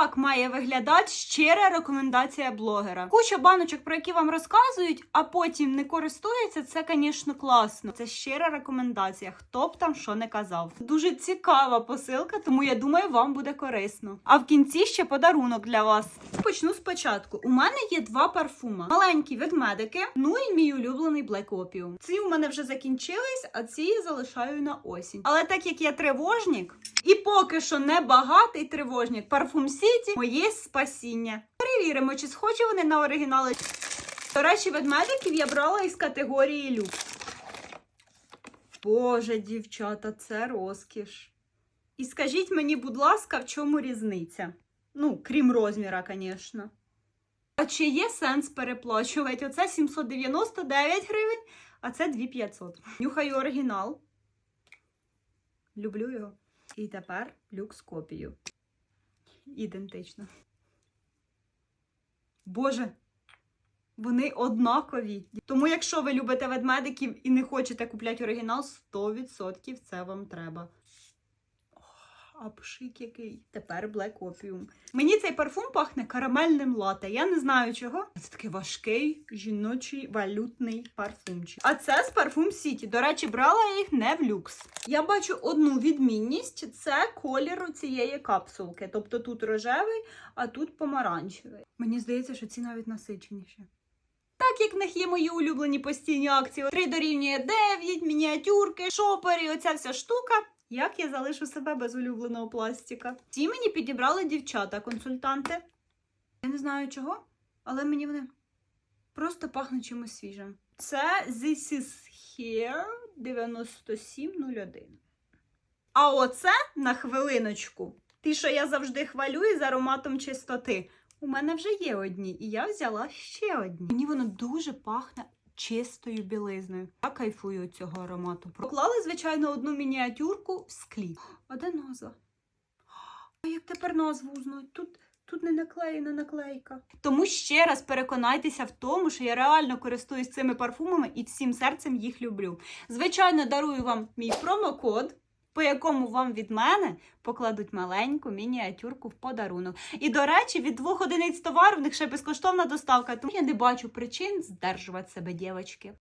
Так має виглядати щира рекомендація блогера. Куча баночок, про які вам розказують, а потім не користуються. Це, звісно, класно. Це щира рекомендація. Хто б там що не казав. Дуже цікава посилка, тому я думаю, вам буде корисно. А в кінці ще подарунок для вас. Почну спочатку. У мене є два парфума: маленькі ведмедики, ну і мій улюблений Black Opium. Ці у мене вже закінчились, а ці залишаю на осінь. Але так як я тривожник, і поки що не багатий тривожник, парфум Сіті моє спасіння. Перевіримо, чи схожі вони на оригінали. До речі, ведмедиків я брала із категорії люкс. Боже, дівчата, це розкіш. І скажіть мені, будь ласка, в чому різниця? Ну, крім розміра, звісно. А чи є сенс переплачувати? Оце 799 гривень, а це 2500. Нюхаю оригінал. Люблю його. І тепер люкс копію. Ідентично. Боже, вони однакові. Тому, якщо ви любите ведмедиків і не хочете купляти оригінал, 100% це вам треба. Ох, А пшик який. Тепер Black Opium. Мені цей парфум пахне карамельним лате. Я не знаю чого. Це такий важкий жіночий валютний парфумчик. А це з парфум Сіті. До речі, брала я їх не в люкс. Я бачу одну відмінність: це колір цієї капсулки. Тобто тут рожевий, а тут помаранчевий. Мені здається, що ці навіть насиченіші. Так як в них є мої улюблені постійні акції, 3 дорівнює 9, мініатюрки, шопери, оця вся штука. Як я залишу себе без улюбленого пластика? Ці мені підібрали дівчата-консультанти. Я не знаю чого, але мені вони просто пахнуть чимось свіжим. Це This is Here 9701. А оце на хвилиночку. Ті, що я завжди хвалю із ароматом чистоти. У мене вже є одні, і я взяла ще одні. Мені воно дуже пахне чистою білизною. Я кайфую цього аромату. Поклали, звичайно, одну мініатюрку в склі. А де назва? А як тепер назву узнать? Тут. Тут не наклеєна наклейка. Тому ще раз переконайтеся в тому, що я реально користуюсь цими парфумами і всім серцем їх люблю. Звичайно, дарую вам мій промокод, по якому вам від мене покладуть маленьку мініатюрку в подарунок. І, до речі, від двох одиниць товару в них ще безкоштовна доставка, тому я не бачу причин здержувати себе, дівчатки.